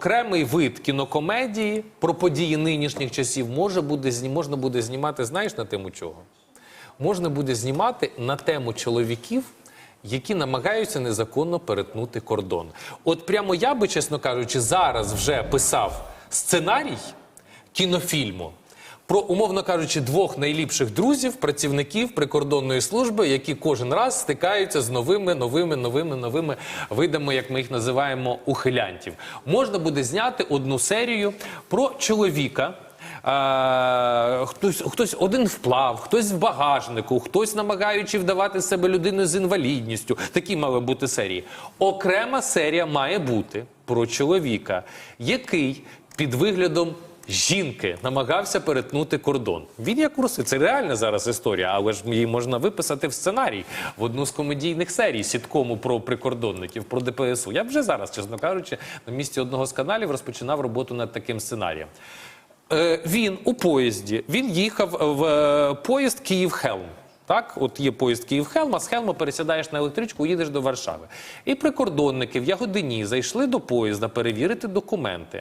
окремий вид кінокомедії про події нинішніх часів може буде, можна буде знімати, знаєш, на тему чого? Можна буде знімати на тему чоловіків, які намагаються незаконно перетнути кордон. От прямо я би, чесно кажучи, зараз вже писав сценарій кінофільму. Про, умовно кажучи, двох найліпших друзів, працівників прикордонної служби, які кожен раз стикаються з новими, новими, новими, новими видами, як ми їх називаємо, ухилянтів. Можна буде зняти одну серію про чоловіка. е, Хтось, хтось один вплав, хтось в багажнику, хтось намагаючи вдавати себе людину з інвалідністю. Такі мали бути серії. Окрема серія має бути про чоловіка, який під виглядом жінки намагався перетнути кордон. Він як руси. Це реальна зараз історія, але ж її можна виписати в сценарій в одну з комедійних серій сіткому про прикордонників, про ДПСУ. Я вже зараз, чесно кажучи, на місці одного з каналів розпочинав роботу над таким сценарієм. Е, він у поїзді, він їхав в е, поїзд Київ-Хелм. Так, от є поїзд Київ-Хелм, а з Хелма пересідаєш на електричку, їдеш до Варшави. І прикордонники в Ягодині зайшли до поїзда перевірити документи.